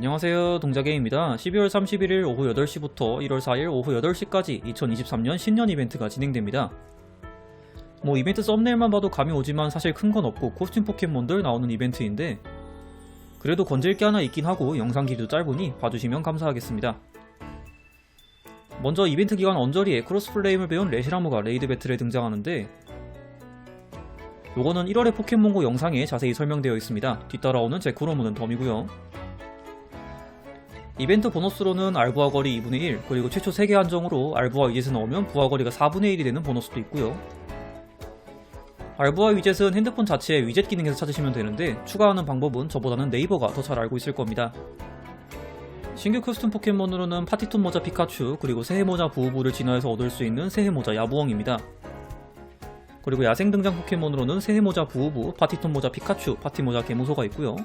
안녕하세요. 동자게임입니다. 12월 31일 오후 8시부터 1월 4일 오후 8시까지 2023년 신년 이벤트가 진행됩니다. 뭐 이벤트 썸네일만 봐도 감이 오지만 사실 큰 건 없고 코스튬 포켓몬들 나오는 이벤트인데 그래도 건질 게 하나 있긴 하고 영상 길이도 짧으니 봐주시면 감사하겠습니다. 먼저 이벤트 기간 언저리에 크로스플레임을 배운 레시라무가 레이드 배틀에 등장하는데 요거는 1월의 포켓몬고 영상에 자세히 설명되어 있습니다. 뒤따라오는 제 크로무는 덤이고요 이벤트 보너스로는 알부화 거리 2분의 1, 그리고 최초 3개 한정으로 알부화 위젯을 넣으면 부화 거리가 4분의 1이 되는 보너스도 있고요. 알부화 위젯은 핸드폰 자체의 위젯 기능에서 찾으시면 되는데 추가하는 방법은 저보다는 네이버가 더 잘 알고 있을 겁니다. 신규 커스텀 포켓몬으로는 파티톤 모자 피카츄, 그리고 새해 모자 부우부를 진화해서 얻을 수 있는 새해 모자 야부엉입니다. 그리고 야생 등장 포켓몬으로는 새해 모자 부우부, 파티톤 모자 피카츄, 파티 모자 개무소가 있고요.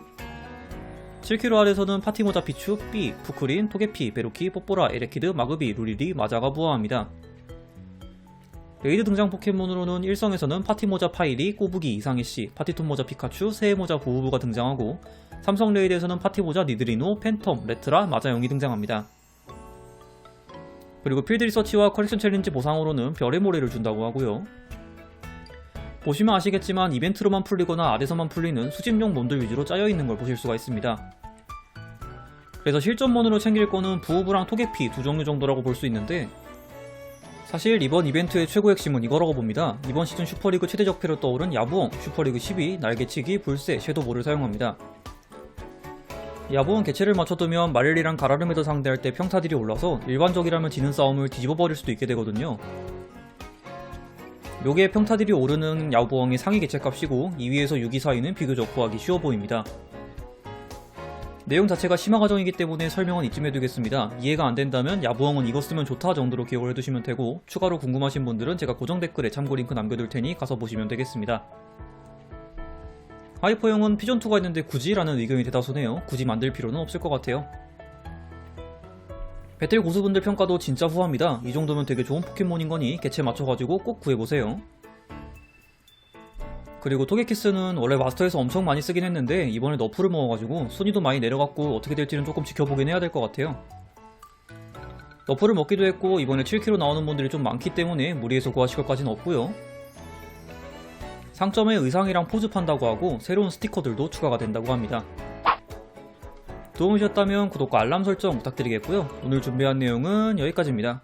7km 아래서는 파티모자 비추, 삐, 푸크린, 토게피, 베루키, 뽀뽀라, 에레키드, 마그비, 루리리, 마자가 부화합니다. 레이드 등장 포켓몬으로는 1성에서는 파티모자 파이리, 꼬부기, 이상해씨, 파티톤모자 피카츄, 새해모자 보우부가 등장하고 3성 레이드에서는 파티모자 니드리노, 팬텀, 레트라, 마자용이 등장합니다. 그리고 필드 리서치와 컬렉션 챌린지 보상으로는 별의 모래를 준다고 하고요. 보시면 아시겠지만 이벤트로만 풀리거나 아래서만 풀리는 수집용 몬들 위주로 짜여있는 걸 보실 수가 있습니다. 그래서 실전몬으로 챙길 거는 부우부랑 토게피 두 종류 정도라고 볼 수 있는데 사실 이번 이벤트의 최고 핵심은 이거라고 봅니다. 이번 시즌 슈퍼리그 최대 적폐로 떠오른 야부엉, 슈퍼리그 12, 날개치기, 불새, 섀도볼을 사용합니다. 야부엉 개체를 맞춰두면 마릴리랑 가라르메도 상대할 때 평타딜이 올라서 일반적이라면 지는 싸움을 뒤집어버릴 수도 있게 되거든요. 요게 평타딜이 오르는 야부엉의 상위 개체값이고 2위에서 6위 사이는 비교적 구하기 쉬워 보입니다. 내용 자체가 심화 과정이기 때문에 설명은 이쯤 해두겠습니다. 이해가 안 된다면 야부엉은 이거 쓰면 좋다 정도로 기억을 해두시면 되고 추가로 궁금하신 분들은 제가 고정 댓글에 참고 링크 남겨둘 테니 가서 보시면 되겠습니다. 하이퍼용은 피전2가 있는데 굳이? 라는 의견이 대다수네요. 굳이 만들 필요는 없을 것 같아요. 배틀 고수분들 평가도 진짜 후합니다. 이 정도면 되게 좋은 포켓몬인 거니 개체 맞춰가지고 꼭 구해보세요. 그리고 토게키스는 원래 마스터에서 엄청 많이 쓰긴 했는데 이번에 너프를 먹어가지고 순위도 많이 내려갔고 어떻게 될지는 조금 지켜보긴 해야 될 것 같아요. 너프를 먹기도 했고 이번에 7kg 나오는 분들이 좀 많기 때문에 무리해서 구하실 것까지는 없고요. 상점에 의상이랑 포즈 판다고 하고 새로운 스티커들도 추가가 된다고 합니다. 도움이 되셨다면 구독과 알람 설정 부탁드리겠고요. 오늘 준비한 내용은 여기까지입니다.